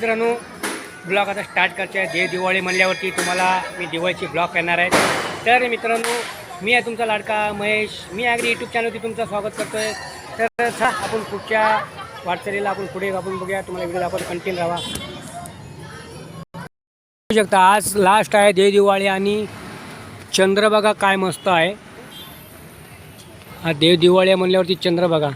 मित्रांनो ब्लॉग आता स्टार्ट करायचे आहे देव दिवाळी म्हणल्यावरती तुम्हाला मी दिवाळीची ब्लॉग करणार आहे. तर मित्रांनो मी आहे तुमचा लाडका महेश. मी अगदी यूट्यूब चॅनलवरती तुमचं स्वागत करतो आहे तर चला आपण पुढच्या वाटचालीला आपण पुढे आपण बघूया. तुम्हाला व्हिडिओ आपण कंटिन्यू राहा. बघू शकता आज लास्ट आहे देव दिवाळी आणि चंद्र बघा काय मस्त आहे. हा देव दिवाळी म्हणल्यावरती चंद्र बघा.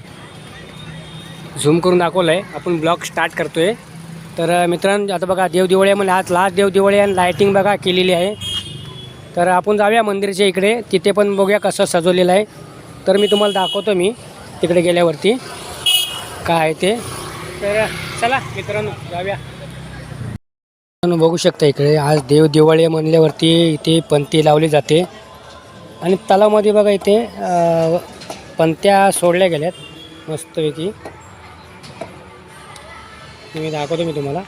झूम करून दाखवलं आहे आपण ब्लॉग स्टार्ट करतो आहे तर मित्रांनो आता बघा देवदिवाळी आहे म्हणजे आज लास्ट देवदिवाळी आहे आणि लायटिंग बघा केलेली आहे. तर आपण जाऊया मंदिराच्या इकडे. तिथे पण बघूया कसं सजवलेलं आहे. तर मी तुम्हाला दाखवतो मी तिकडे गेल्यावरती. काय आहे ते. तर चला मित्रांनो जाऊया. मित्रांनो बघू शकता इकडे आज देव दिवाळी म्हणल्यावरती इथे पंती लावली जाते. आणि तलावामध्ये बघा इथे पंत्या सोडल्या गेल्यात मस्तपैकी. मी दाखवतो मी तुम्हाला.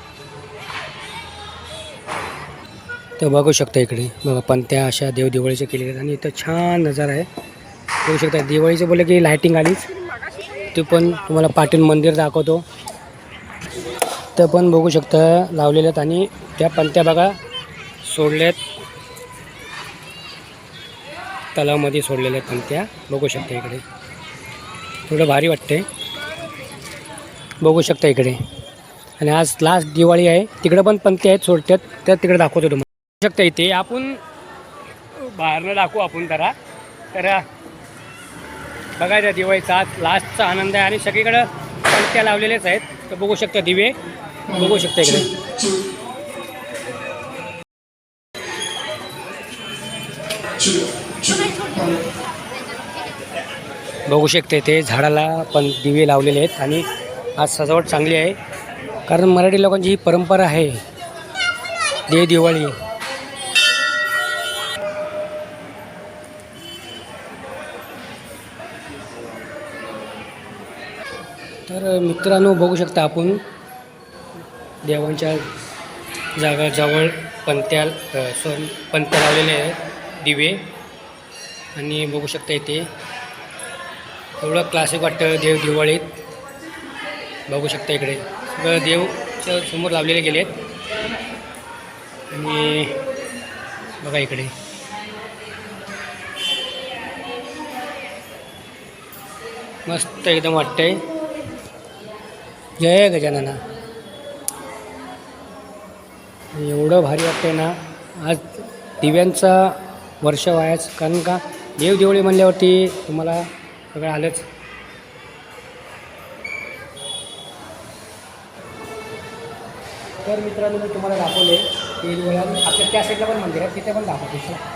तर बघू शकता इकडे. बघा पंत्या अशा देवदिवाळीच्या केलेल्या आहेत. आणि इथं छान नजारा आहे. बघू शकता दिवाळीचं बोललं की लायटिंग आलीच. ते पण तुम्हाला पाटील मंदिर दाखवतो. तर पण बघू शकता लावलेले आहेत आणि त्या पंत्या बघा सोडल्यात. तलावामध्ये सोडलेल्या आहेत पंत्या बघू शकता इकडे. थोडं भारी वाटते बघू शकता इकडे. आणि आज लास्ट दिवाळी आहे. तिकडं पण पंक्ती आहेत सोडत्यात त्या तिकडे दाखवतो तुम्हाला. बघू शकता इथे. आपण बाहेरनं दाखवू आपण जरा. तर बघायचा दिवाळीचा आज लास्टचा आनंद आहे आणि सगळीकडं पंक्त्या लावलेल्याच आहेत. तर बघू शकता दिवे. बघू शकता इकडे. बघू शकते ते झाडाला पण दिवे लावलेले आहेत आणि आज सजावट चांगली आहे. कारण मराठी लोकांची ही परंपरा आहे. देव दिवाळी. तर मित्रांनो बघू शकता आपण देवांच्या जागा जवळ पंत्या सॉरी पंत्या लावलेले आहेत दिवे. आणि बघू शकता इथे एवढं क्लासिक वाटतं देव दिवाळीत. बघू शकता इकडे. देवच्या समोर लावलेले गेले आहेत. आणि बघा इकडे. मस्त एकदम वाटतंय. जय गजानना. एवढं भारी वाटतंय ना. आज दिव्यांचा वर्ष व्हायच कारण का देवदेवळी म्हणल्यावरती तुम्हाला सगळं आलंच. तर मित्रांनो मी तुम्हाला दाखवले ते दिवाळी आपल्या त्या साईडला पण मंदिर आहे तिथे पण दाखवतो.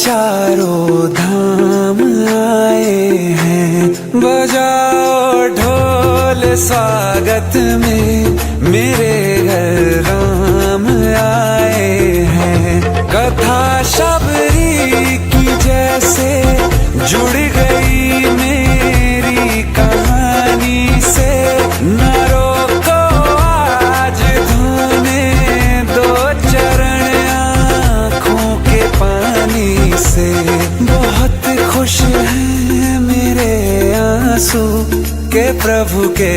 चारों धाम आए हैं। बजाओ ढोल स्वागत में मेरे घर राम आए हैं। कथा शबरी की जैसे जुड़ गई मेरी कहानी से। प्रभु के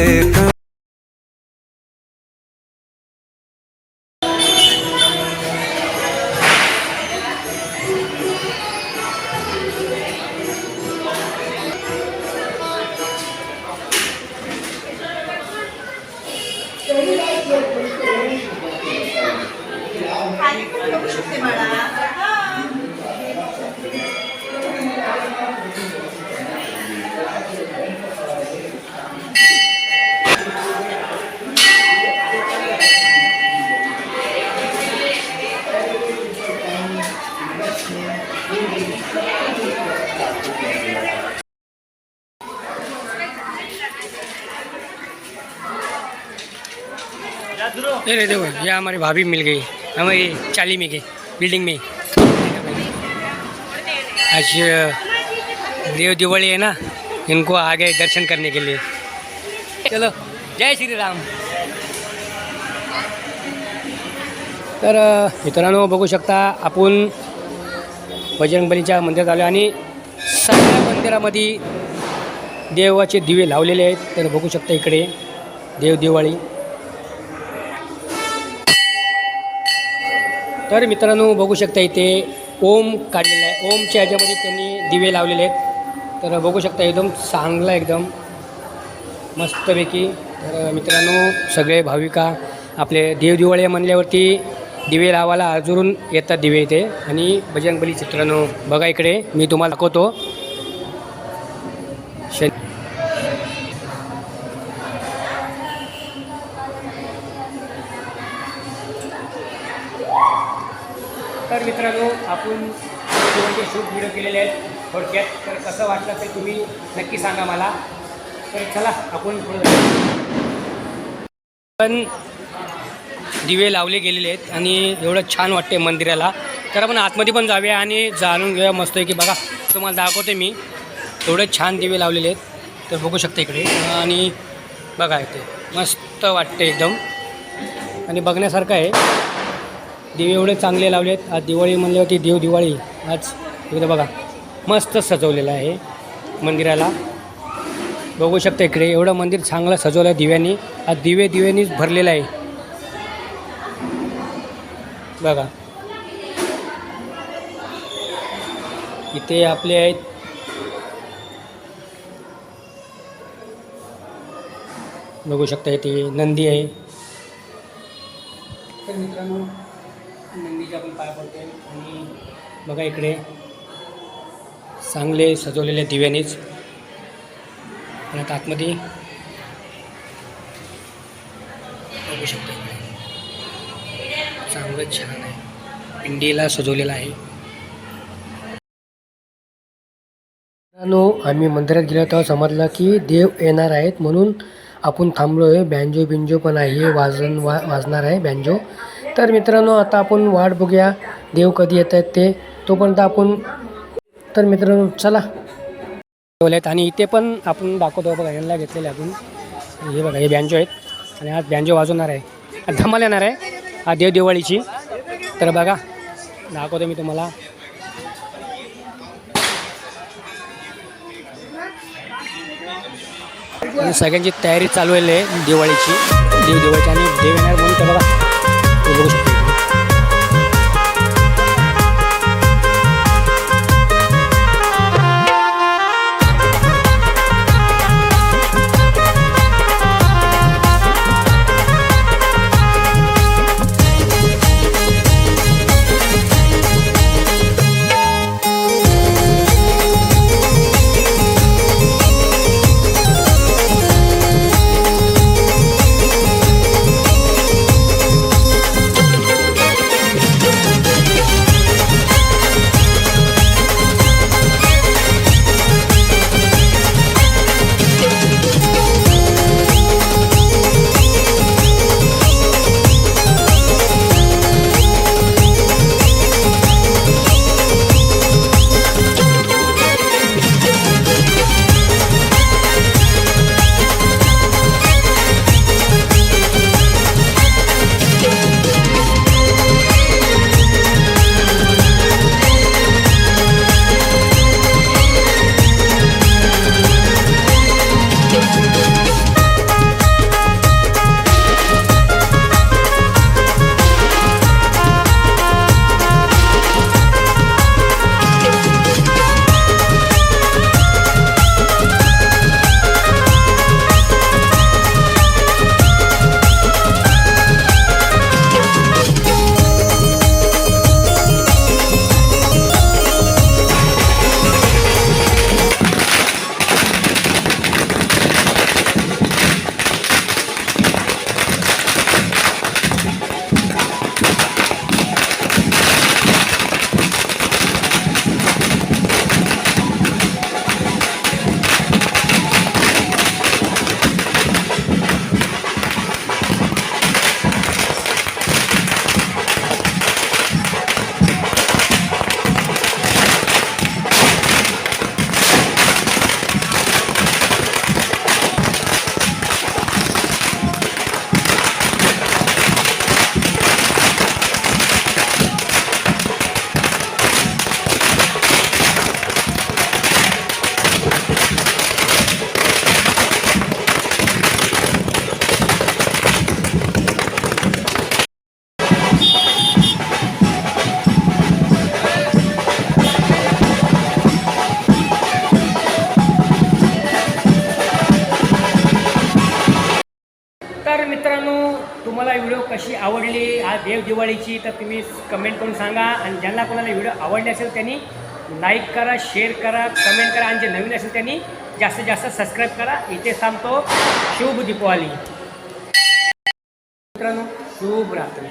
काम ये देखो ये हमारी भाभी मिल गई। हमारी चाली में गई बिल्डिंग में। आज देव दिवाली है ना इनको आ गए दर्शन करने के लिए। चलो जय श्री राम। तर मित्रांनो बघू शकता आपण बजरंगबलीच्या मंदिरात आलो आणि सगळ्या मंदिरामध्ये देवाचे दिवे लावलेले आहेत. तर बघू शकता इकडे देव दिवाळी. तर मित्रांनो बघू शकता इथे ओम काढलेला आहे. ओमच्या ह्याच्यामध्ये त्यांनी दिवे लावलेले आहेत. तर बघू शकता एकदम चांगला एकदम मस्तपैकी. तर मित्रांनो सगळे भाविका आपले देवदिवाळी म्हणल्यावरती दिवे लावायला अजून येतात दिवे इथे. आणि बजरंगबली चित्रांनो बघा इकडे मी तुम्हाला दाखवतो. आपण दोनचे शूट व्हिडिओ केलेले आहेत थोडक्यात. तर कसं वाटलं ते तुम्ही नक्की सांगा मला. तर चला आपण पुढे पण दिवे लावले गेलेले आहेत आणि एवढं छान वाटते मंदिराला. तर आपण आतमध्ये पण जाऊया आणि जाणून घेऊया मस्त आहे की बघा तुम्हाला दाखवते मी. एवढे छान दिवे लावलेले आहेत. तर बघू शकता इकडे. आणि बघा इथे मस्त वाटते एकदम. आणि बघण्यासारखं आहे. दिवे एवढे चांगले लावले आहेत आज दिवाळी म्हणल्यावरती देव दिवाळी. आज इकडे बघा मस्त सजवलेलं आहे मंदिराला. बघू शकता इकडे एवढं मंदिर चांगलं सजवलं आहे दिव्यांनी. आज दिवे दिव्यांनीच भरलेलं आहे. बघा. इथे आपले आहेत. बघू शकता इथे नंदी आहे. मित्रांनो नंदीच्या आपण पाय पडतो आणि बघा इकडे चांगले सजवलेले दिव्यानेच. परत आतमध्ये बघू शकतो चांगलं छान आहे. पिंडीला सजवलेलं आहे. मित्रांनो आम्ही मंदिरात गेलो तेव्हा समजलं की देव येणार आहेत म्हणून आपण थांबलो आहे बँजो बिंजो पण आहे वाजन वा वाजणार आहे बँजो. तर मित्रांनो आता आपण वाट बघूया देव कधी येत आहेत ते. तोपर्यंत आपण तर मित्रांनो चला. आहेत आणि इथे पण आपण दाखवतो बघा यांना घेतलेले आपण हे बघा हे बँजो आहेत. आणि आज बँजो वाजवणार आहे. धमाल येणार आहे. हा देव दिवाळीची. तर बघा दाखवतो मी तुम्हाला. सगळ्यांची तयारी चालू आहे दिवाळीची. देव दिवाळीची आणि देव येणार म्हणून तर बघा. ते बघू कशी आवडली आज देव दिवाळीची तर तुम्ही कमेंट करून सांगा. आणि ज्यांना कोणाला व्हिडिओ आवडले असेल त्यांनी लाईक करा शेअर करा कमेंट करा. आणि जे नवीन असेल त्यांनी जास्तीत जास्त सबस्क्राईब करा. इथे थांबतो. शुभ दीपावली. मित्रांनो शुभ रात्री.